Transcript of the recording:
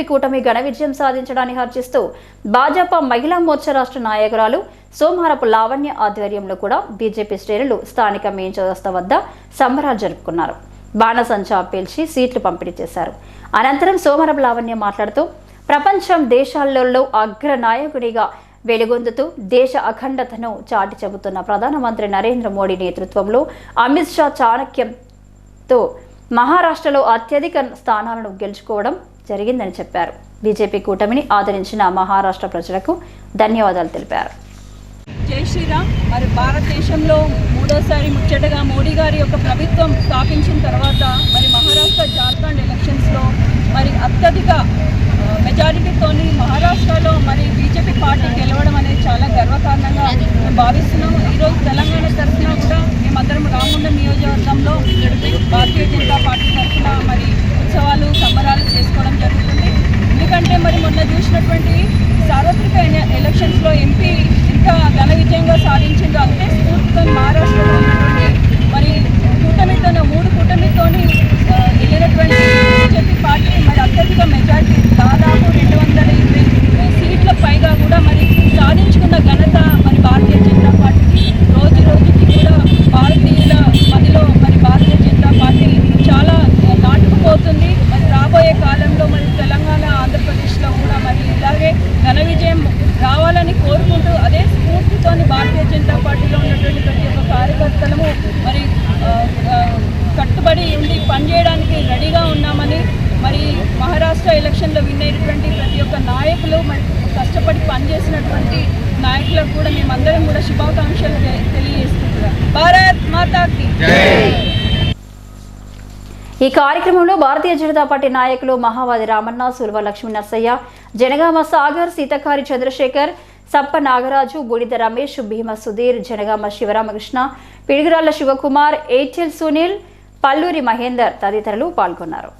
BJP కూటమి ఘన విజయం సాధించడాన్ని హర్చిస్తూ భాజపా మహిళా మోర్చా రాష్ట్ర నాయకురాలు సోమారపు లావణ్య ఆధ్వర్యంలో కూడా బీజేపీ శ్రేణులు స్థానిక మెయిన్ చౌరస్త వద్ద సంబరాలు జరుపుకున్నారు. బాణసంచా పేల్చి సీట్లు పంపిణీ చేశారు. అనంతరం సోమారపు లావణ్య మాట్లాడుతూ ప్రపంచం దేశాలలో అగ్ర నాయకుడిగా వెలుగొందుతూ దేశ అఖండతను చాటి చెబుతున్న ప్రధానమంత్రి నరేంద్ర మోడీ నేతృత్వంలో అమిత్ షా చాణక్యంతో మహారాష్ట్రలో అత్యధిక స్థానాలను గెలుచుకోవడం జరిగిందని చెప్పారు. బీజేపీ కూటమిని ఆదరించిన మహారాష్ట్ర ప్రజలకు ధన్యవాదాలు తెలిపారు. జై శ్రీరామ్. మరి భారతదేశంలో మూడోసారి ముచ్చటగా మోడీ గారి యొక్క ప్రభుత్వం స్థాపించిన తర్వాత మరి మహారాష్ట్ర జార్ఖండ్ ఎలక్షన్స్లో మరి అత్యధిక మెజారిటీతోని మహారాష్ట్రలో మరి బీజేపీ పార్టీ గెలవడం అనేది చాలా గర్వకారణంగా మేము భావిస్తున్నాము. ఈరోజు తెలంగాణ తరఫున కూడా మేమందరం రామగుండం నియోజకవర్గంలో భారతీయ జనతా పార్టీ తరఫున మరి ఉత్సవాలు సంబరాలు చేసుకోవడం జరుగుతుంది ఎందుకంటే మరి మొన్న చూసినటువంటి సార్వత్రిక ఎన- ఎలక్షన్స్లో ఎంపీ ఇంకా ఘన విజయంగా సాధించిందో అంతే స్ఫూర్తితో మహారాష్ట్రలో ఉన్నటువంటి మరి కూటమితో మూడు కూటమితోని ఆ, వెళ్ళినటువంటి బీజేపీ పార్టీ మరి అత్యధిక మెజార్టీ దాదాపు రెండు వందల ఇరవై సీట్ల పైగా కూడా మరి సాధించుకున్న ఘనత మరి భారతీయ జనతా పార్టీకి రోజు రోజుకి కూడా భారతీయుల మదిలో మరి భారతీయ జనతా పార్టీ చాలా నాటుకుపోతుంది మరి రాబోయే కాలంలో మరి తెలంగాణ ఆంధ్రప్రదేశ్లో కూడా మరి ఇలాగే ఘన విజయం రావాలని కోరుకుంటూ అదే స్ఫూర్తితోని భారతీయ జనతా పార్టీలో ఉన్నటువంటి ప్రతి ఒక్క కార్యకర్తలము మరి కట్టుబడి ఉండి పనిచేయడానికి రెడీగా ఉన్నామని మరి మహారాష్ట్ర ఎలక్షన్లో విన్ అయినటువంటి ప్రతి ఒక్క నాయకులు మరి కష్టపడి పనిచేసినటువంటి నాయకులకు కూడా మేమందరం కూడా శుభాకాంక్షలు తె- తెలియజేసుకుంటున్నాం భారత్ మాతాకి. ఈ కార్యక్రమంలో భారతీయ జనతా పార్టీ నాయకులు మహావాది రామన్న సుల్వ లక్ష్మీ నర్సయ్య జనగామ సాగర్ సీతకారి చంద్రశేఖర్ సప్ప నాగరాజు బూడిద రమేష్ భీమ సుధీర్ జనగామ శివరామకృష్ణ పిడిగిరాళ్ళ శివకుమార్ ఏటిఎల్ సునీల్ పల్లూరి మహేందర్ తదితరులు పాల్గొన్నారు.